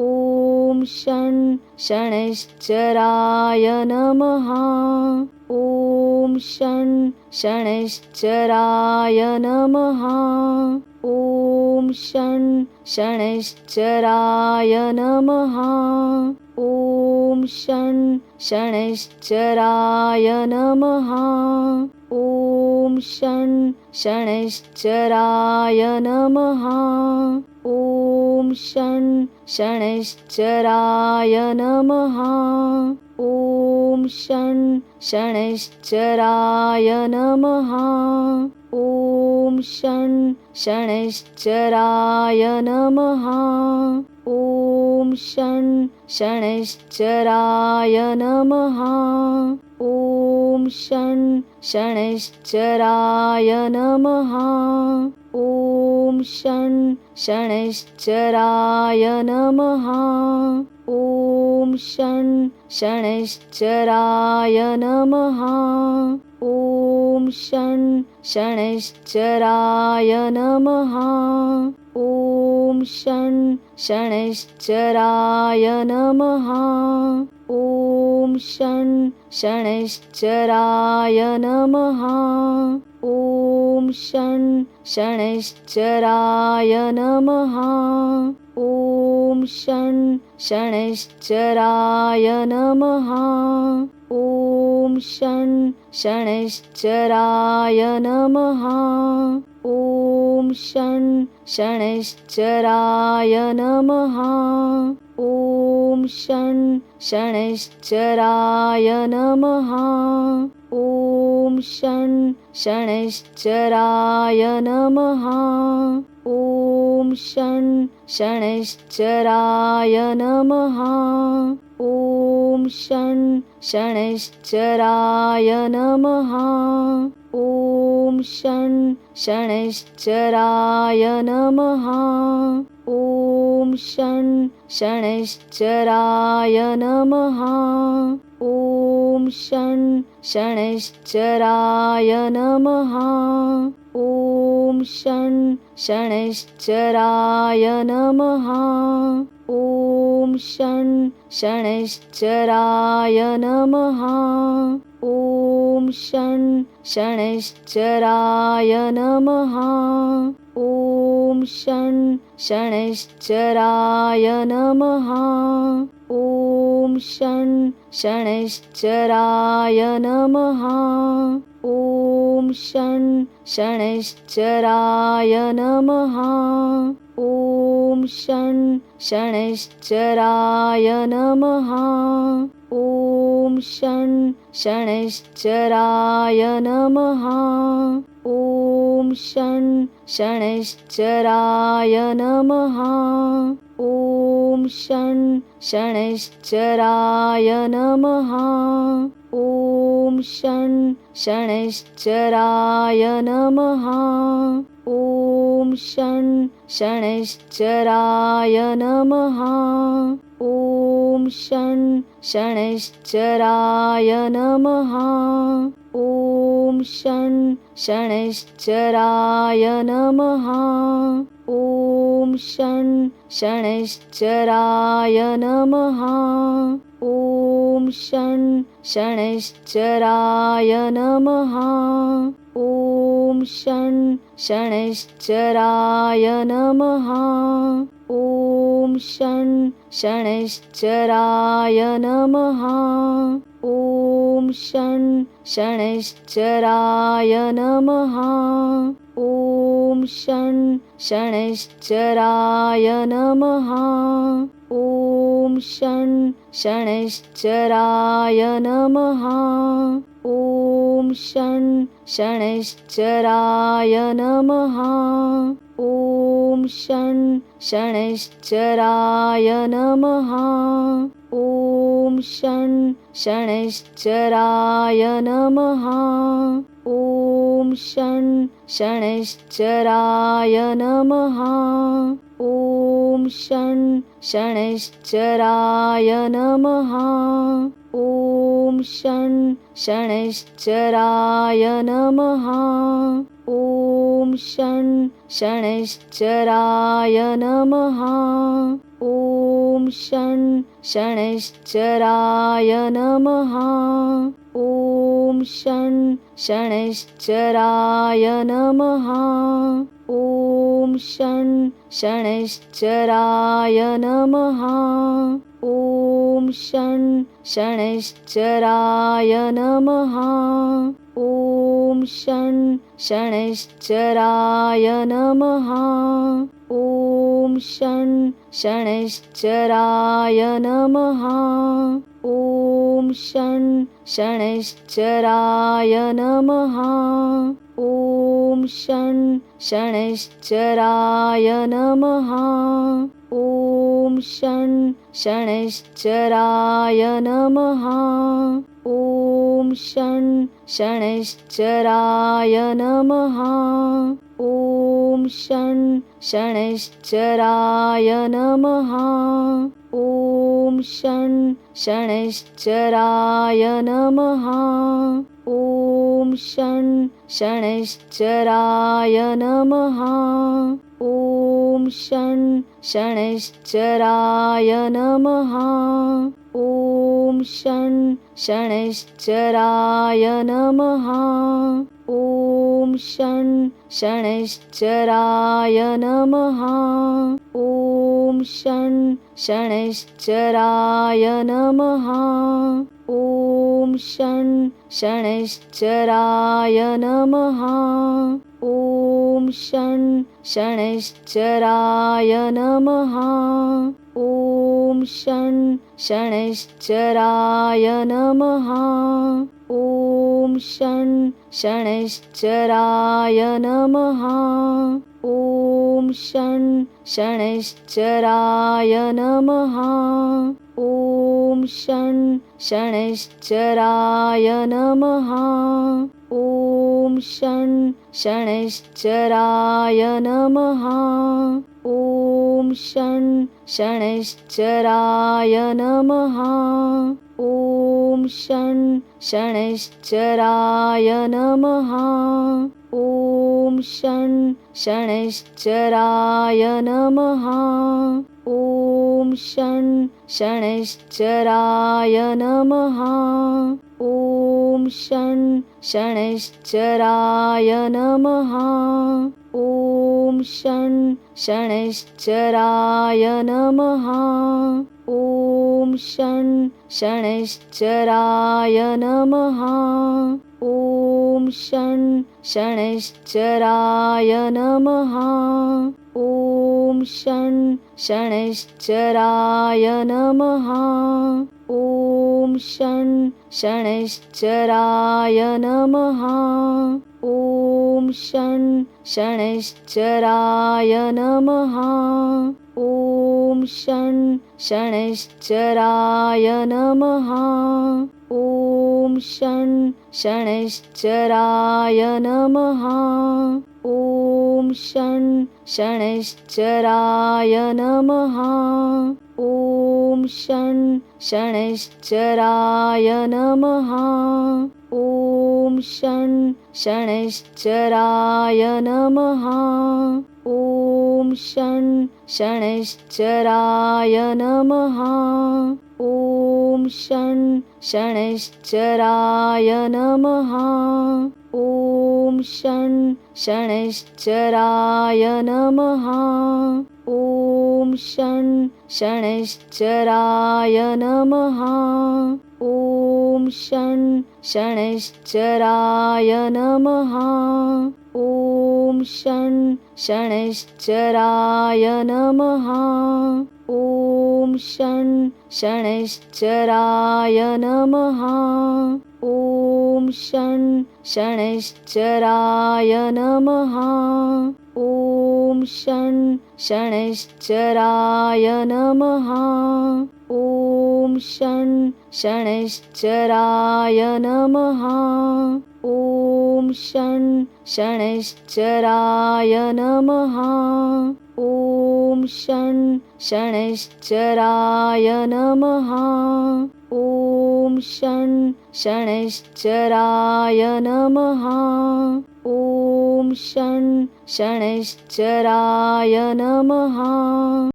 ॐ शं शनैश्चराय नमः। ॐ शं शनैश्चराय नमः। ॐ शं शनैश्चराय नमः ॐ शं शनैश्चराय नमः। ॐ शं शनैश्चराय नमः। ॐ शं शनैश्चराय नमः। ॐ शं शनैश्चराय नमः। ॐ शं शनैश्चराय नमः। ॐ शं शनैश्चराय नमः। ॐ शं शनैश्चराय नमः। ॐ शं शनैश्चराय नमः। ॐ शं शनैश्चराय नमः ॐ शं शनैश्चराय नमः। ॐ शं शनैश्चराय नमः। ॐ शं शनैश्चराय नमः। ॐ शं शनैश्चराय नमः। ॐ शं शनैश्चराय नमः। ॐ शं शनैश्चराय नमः। ॐ शं शनैश्चराय नमः। ॐ शं शनैश्चराय नमः। ॐ शं शनैश्चराय नमः। ॐ शं शनैश्चराय नमः ॐ शं शनैश्चराय नमः। ॐ शं शनैश्चराय नमः। ॐ शं शनैश्चराय नमः। ॐ शं शनैश्चराय नमः। ॐ शं शनैश्चराय नमः षण् णिश्चराय नमः। ॐ षण् शणश्चराय नमः। ॐ षण् शणेश्चराय नमः। ॐ षण् शणेश्चराय नमः। ॐ षण् शणश्चराय नमः। ॐ शं शनैश्चराय नमः। ॐ शं शनैश्चराय नमः। ॐ शं शनैश्चराय नमः। ॐ शं शनैश्चराय नमः। ॐ शं शनैश्चराय नमः। ॐ शं शनैश्चराय नमः। ॐ शं शनैश्चराय नमः। ॐ शं शनैश्चराय नमः। ॐ शं शनैश्चराय नमः। ॐ शं शनैश्चराय नमः। ॐ शं शनैश्चराय नमः। ॐ शं शनैश्चराय नमः। ॐ शं शनैश्चराय नमः। ॐ शं शनैश्चराय नमः। ॐ शं शनैश्चराय नमः। ॐ शं शनैश्चराय नमः। ॐ शं शनैश्चराय नमः। ॐ शं शनैश्चराय नमः ॐ शं शनैश्चराय नमः। ॐ शं शनैश्चराय नमः। ॐ शं शनैश्चराय नमः। ॐ शं शनैश्चराय नमः। ॐ शं शनैश्चराय नमः। ॐ शं शनैश्चराय नमः। ॐ शं शनैश्चराय नमः। ॐ शं शनैश्चराय नमः। ॐ शं शनैश्चराय नमः। ॐ शं शनैश्चराय नमः ॐ शं शनैश्चराय नमः। ॐ शं शनैश्चराय नमः। ॐ शं शनैश्चराय नमः। ॐ शं शनैश्चराय नमः। ॐ शं शनैश्चराय नमः। ॐ शं शनैश्चराय नमः। ॐ शं शनैश्चराय नमः। ॐ शं शनैश्चराय नमः। ॐ शं शनैश्चराय नमः। ॐ शं शनैश्चराय नमः। ॐ शं शनैश्चराय नमः षण शणैश्चराय नमः। ॐ षण शणैश्चराय नमः। ॐ षण शणैश्चराय नमः। ॐ शं शनैश्चराय नमः। ॐ शं शनैश्चराय नमः। ॐ शं शनैश्चराय नमः। ॐ शं शनैश्चराय नमः। ॐ शं शनैश्चराय नमः ॐ शं शनैश्चराय नमः। ॐ शं शनैश्चराय नमः। ॐ शं शनैश्चराय नमः। ॐ शं शनैश्चराय नमः। ॐ शं शणैश्चराय नमः। ॐ शं शनैश्चराय नमः। ॐ शं शनैश्चराय नमः। ॐ शं शनैश्चराय नमः। ॐ शं शनैश्चराय नमः। ॐ शं शनैश्चराय नमः ॐ शं शणैश्चराय नमः। ॐ शं शनैश्चराय नमः। ॐ शं शनैश्चराय नमः। ॐ शं शनैश्चराय नमः। ॐ शं शनैश्चराय नमः। ॐ शं शनैश्चराय नमः। ॐ शं शनैश्चराय नमः। ॐ शं शनैश्चराय नमः। ॐ शं शनैश्चराय नमः। ॐ शं शनैश्चराय नमः। ॐ षण् शणश्चराय नमः। ॐ शण् शणश्चराय नमः। ॐ शणेश्चराय नमः। ॐ शं शनैश्चराय नमः। ॐ शं शनैश्चराय नमः। ॐ ॐ शं शनैश्चराय नमः। ॐ शं शनैश्चराय नमः ॐ शं शनैश्चराय नमः। ॐ शं शनैश्चराय नमः।